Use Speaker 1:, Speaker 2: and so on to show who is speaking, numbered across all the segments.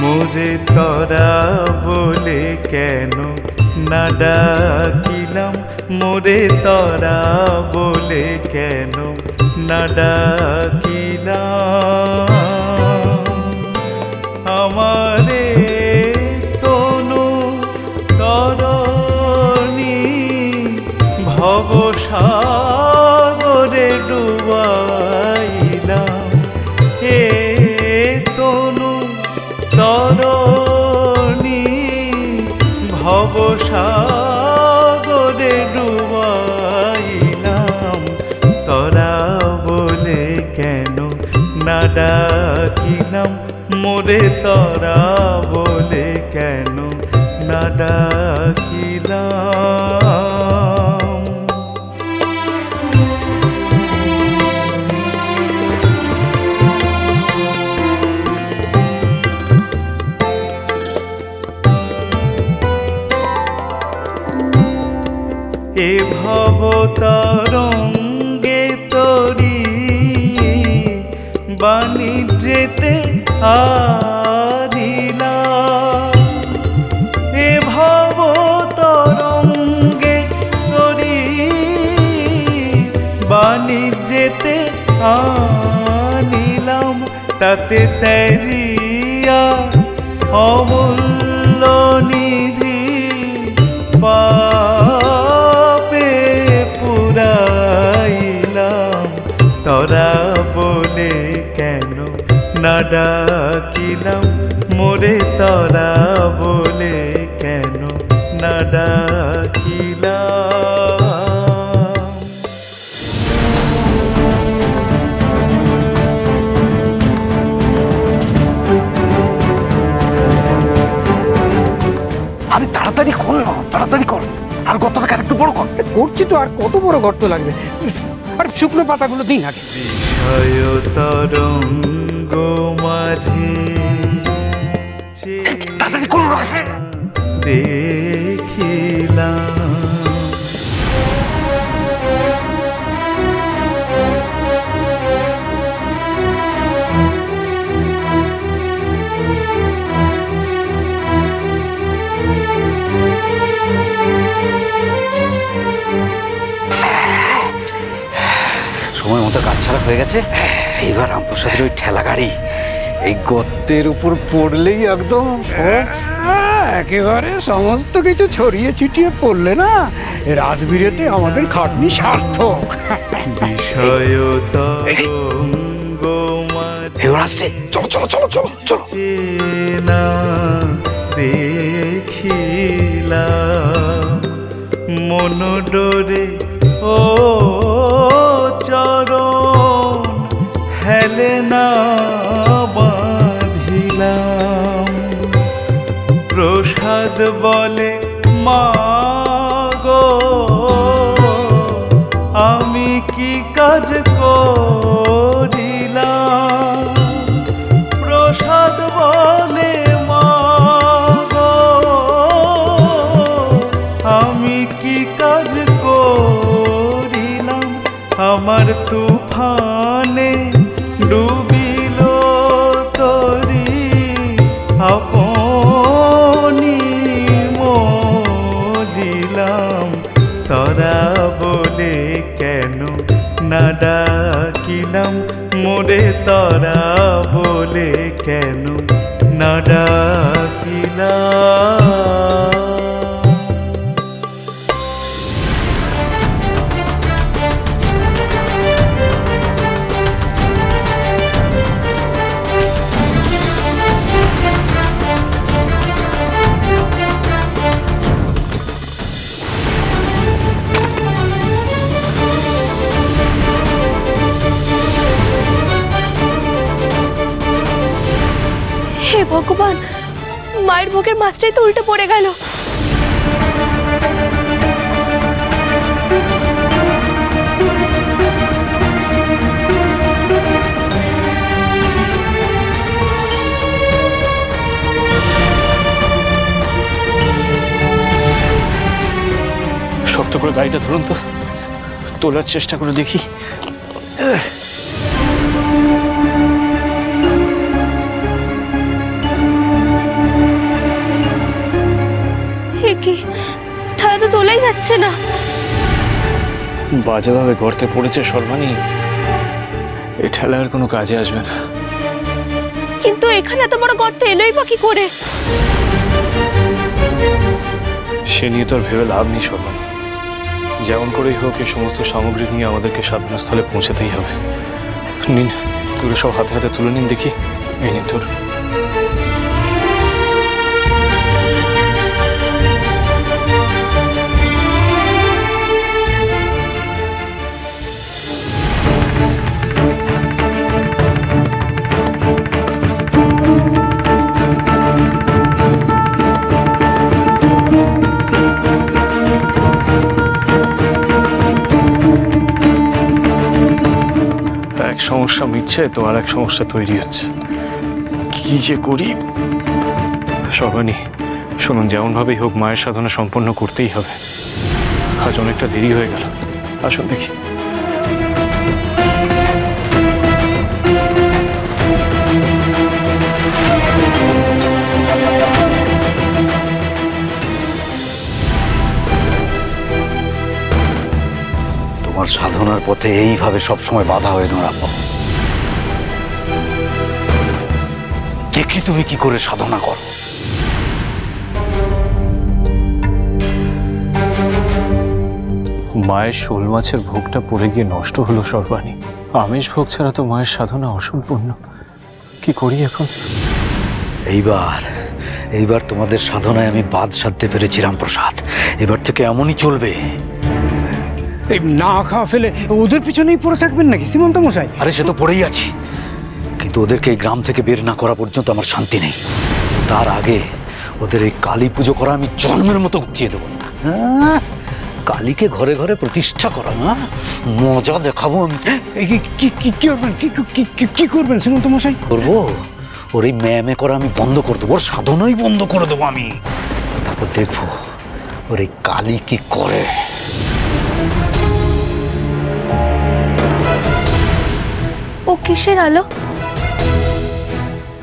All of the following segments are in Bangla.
Speaker 1: মোরে তরা বলে কেন না ডাকিলাম? মোরে তরা বলে কেন না ডাকিলাম? আমারে তনু তরণী ভবসাগরে ডাকিলাম মোরে তরা বলে কেন না ডাকিলাম? এ ভব বাণিজ্যেতে আরিলা এ ভব তরঙ্গে তরি বাণিজ্যেতে আনিলাম তাতে তেজিয়া অমূল্য নিধি পাপে না ডাকিলাম মোরে তরা বলে কেন না ডাকিলাম।
Speaker 2: আরে তাড়াতাড়ি কর না তাড়াতাড়ি কর। আর গতটাকে একটু বড় কর।
Speaker 3: করছি তো আর কত বড় গর্ত লাগবে? আর শুকনো পাতাগুলো দিন আগে।
Speaker 1: বিষয় তরঙ্গ। মাঝে
Speaker 2: তাড়াতাড়ি করো না।
Speaker 1: দেখিলাম
Speaker 2: সময় মতো কাজ ছাড়া হয়ে গেছে এইবার রামপ্রসাদের ওই ঠেলা গাড়ি এই গর্তের উপর পড়লেই একদম সব
Speaker 3: একেবারে সমস্ত কিছু ছড়িয়ে ছিটিয়ে পড়লে না রাত বিরেতে আমাদের খাটনি সার্থক।
Speaker 2: আসছে। চলো চলো চলো চলো চলো।
Speaker 1: চেনা দেখিলাম। মন ডোরে ও চরণ ডাকিলাম মোরে তরা বলে কেন? না ডাকিলাম
Speaker 4: ভোগের মাছটাই তো উল্টে পড়ে গেল।
Speaker 5: শক্ত করে গাড়িটা ধরুন তো। তোলার চেষ্টা করে দেখি।
Speaker 4: হচ্ছে না।
Speaker 5: বাজেভাবে গর্তে পড়েছে সর্বাণী এই ঠেলা আর কোনো কাজে আসবে না।
Speaker 4: কিন্তু এখানে এত বড় গর্তে এলোই বা কি করে?
Speaker 5: সে নিয়ে তোর ভেবে লাভ নেই সর্বাণী। যেমন করেই হোক এই সমস্ত সামগ্রী নিয়ে আমাদেরকে সাধনাস্থলে পৌঁছাতেই হবে। নিন এগুলো সব হাতে হাতে তুলে নিন দেখি। এই নিন তোর মিটছে তো আর এক সমস্যা তৈরি হচ্ছে। কি যে করি? সর্বাণী, শুনুন, যেমনভাবেই হোক মায়ের সাধনা সম্পন্ন করতেই হবে। আজ অনেকটা দেরি হয়ে গেল। আসুন দেখি।
Speaker 2: তোমার সাধনার পথে এইভাবে সবসময় বাধা হয়ে দাঁড়াবো। দেখি তুমি কি করে সাধনা করো?
Speaker 5: মায়ের শোল মাছের ভোগটা পড়ে গিয়ে নষ্ট হলো সর্বাণী। আমিষ ভোগ ছাড়া তো মায়ের সাধনা অসম্পূর্ণ। কি করি এখন?
Speaker 2: এইবার এইবার তোমাদের সাধনায় আমি বাদ সাধতে পেরেছি রামপ্রসাদ। এবার থেকে এমনই চলবে।
Speaker 3: এই না খাওয়া ফেলে ওদের পিছনেই পড়ে থাকবেন নাকি সীমন্ত মশাই?
Speaker 2: আরে সে তো পড়েই আছি। কিন্তু ওদেরকে এই গ্রাম থেকে বের না করা পর্যন্ত আমার শান্তি নেই। তার আগে ওদের এই কালী পুজো করা আমি জন্মের মতো গুছিয়ে দেবো। হ্যাঁ? কালীকে ঘরে ঘরে প্রতিষ্ঠা করা না মজা দেখাবো আমি।
Speaker 3: কি- কি কি কি করবেন? কি কি- কি কি করবেন সীমন্ত মশাই?
Speaker 2: করব? ওর এই ম্যামে করা আমি বন্ধ করে দেবো ওর সাধনাই বন্ধ করে দেবো আমি। তারপর দেখব ওর এই কালী কি করে।
Speaker 4: ও কিসের আলো?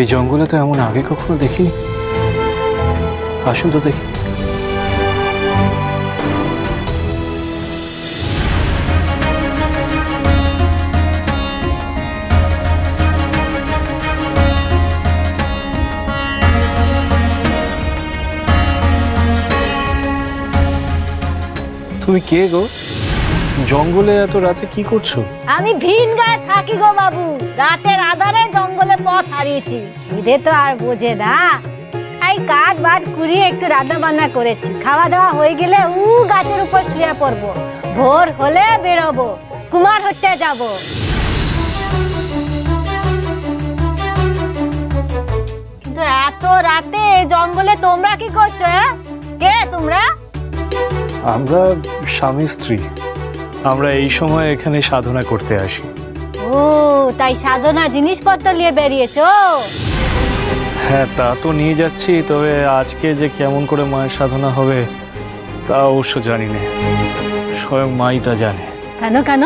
Speaker 5: এই জঙ্গলে তো এমন আগে কখনো দেখিনি। আসুন তো দেখি। তুমি কে গো? জঙ্গলে এত রাতে কি করছ?
Speaker 6: আমি ভিন গায়ে থাকি গো বাবু। রাতের আধারে জঙ্গলে পথ হারিয়েছি। খিদে তো আর বোঝে না। এই কাঠ বাট কুড়িয়ে একটু রান্না বান্না করেছি। খাওয়া দাওয়া হয়ে গেলে উ গাছের উপর শুয়ে পড়ব। ভোর হলে বেরোবো। কুমার হত্যা যাব। কিন্তু এত রাতে জঙ্গলে তোমরা কি করছ হ্যাঁ? কে তোমরা?
Speaker 5: আমরা স্বামী স্ত্রী আমরা এই সময় এখানে সাধনা করতে আসি।
Speaker 6: ও তাই সাধনা জিনিসপত্র নিয়ে বেরিয়েছো?
Speaker 5: হ্যাঁ তা তো নিয়ে যাচ্ছি তবে আজকে যে কেমন করে মায়ের সাধনা হবে তা অবশ্য জানি না। স্বয়ং মাই তা জানে।
Speaker 6: কেন কেন?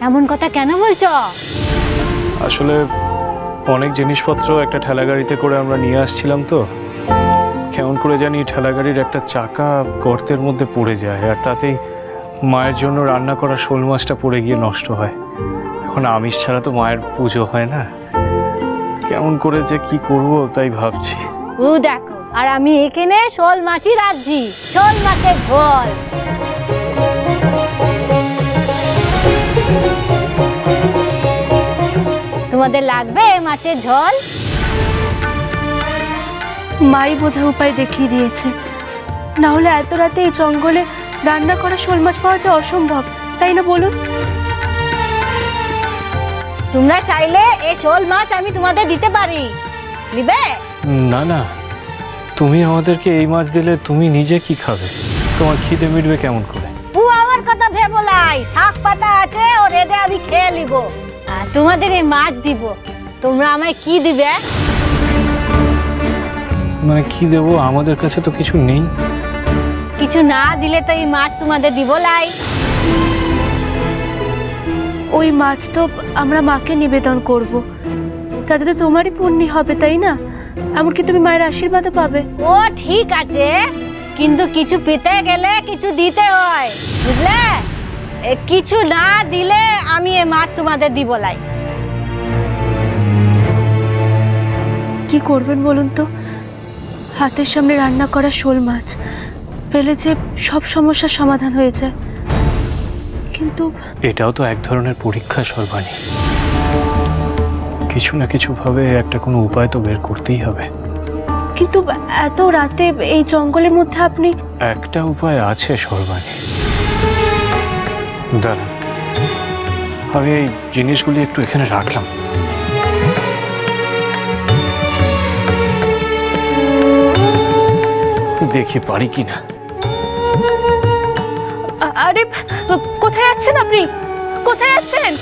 Speaker 6: এমন কথা কেন বলছো?
Speaker 5: আসলে অনেক জিনিসপত্র একটা ঠেলা গাড়িতে করে আমরা নিয়ে আসছিলাম তো। কেমন করে জানি ঠেলা গাড়ির একটা চাকা গর্তের মধ্যে পড়ে যায় আর তাতেই মায়ের জন্য রান্না করা শোল মাছটা পড়ে গিয়ে নষ্ট হয়। এখন আমিষ ছাড়া তো মায়ের পুজো হয় না। কেমন করে যে কি করব তাই ভাবছি।
Speaker 6: ও দেখো আর আমি এখানে শোল মাছই রাখছি শোল মাছের ঝোল। তোমাদের লাগবে মাছের ঝোল?
Speaker 4: মাই বোধহয় উপায় দেখিয়ে দিয়েছে। না হলে এত রাতে এই জঙ্গলে রান্না করা শোল মাছ পাওয়া যায় অসম্ভব তাই না বলুন?
Speaker 6: তোমরা চাইলে এই শোল মাছ আমি তোমাদের দিতে পারি। নিবে
Speaker 5: না না। তুমি আমাদেরকে এই মাছ দিলে তুমি নিজে কি খাবে? তোমার খিদে মিটবে কেমন করে?
Speaker 6: ও আমার কথা ভেবো লাই শাক পাতা আছে ও রেদে আমি খেয়ে নিব। আর তোমাদের এই মাছ দিব। তোমরা আমায় কি দিবে?
Speaker 5: মানে কি দেবো? আমাদের কাছে তো কিছু নেই।
Speaker 6: কিছু না দিলে তো এই মাছ তোমাদের দিব লাই।
Speaker 4: ওই মাছ তো আমরা মাকে নিবেদন করব। তাতে তো তোমারই পুণ্যি হবে তাই না? এমনকি তুমি মায়ের আশীর্বাদও পাবে।
Speaker 6: ও ঠিক আছে। কিন্তু কিছু পেতে গেলে কিছু দিতে হয় বুঝলে? এ, কিছু না দিলে আমি এ মাছ তোমাদের দিব লাই।
Speaker 4: কি করবেন বলুন তো? হাতের সামনে রান্না করা শোল মাছ। পেলে যে সব সমস্যার সমাধান হয়েছে। কিন্তু
Speaker 5: এটাও তো এক ধরনের পরীক্ষা সর্বাণী। কিছু না কিছু ভাবে একটা কোনো উপায় তো বের করতেই হবে।
Speaker 4: কিন্তু এত রাতে এই জঙ্গলের মধ্যে আপনি
Speaker 5: একটা উপায় আছে সর্বাণী। দাঁড়ান। আমি এই জিনিসগুলি একটু এখানে রাখলাম। দেখি পারি কিনা।
Speaker 4: আ- যাচ্ছেন আপনি? কোথায় যাচ্ছেন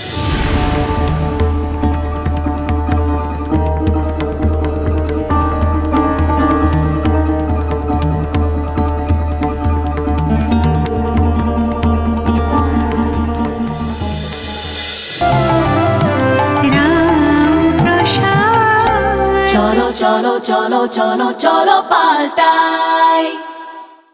Speaker 7: চলো চলো চলো চলো পাল্টায়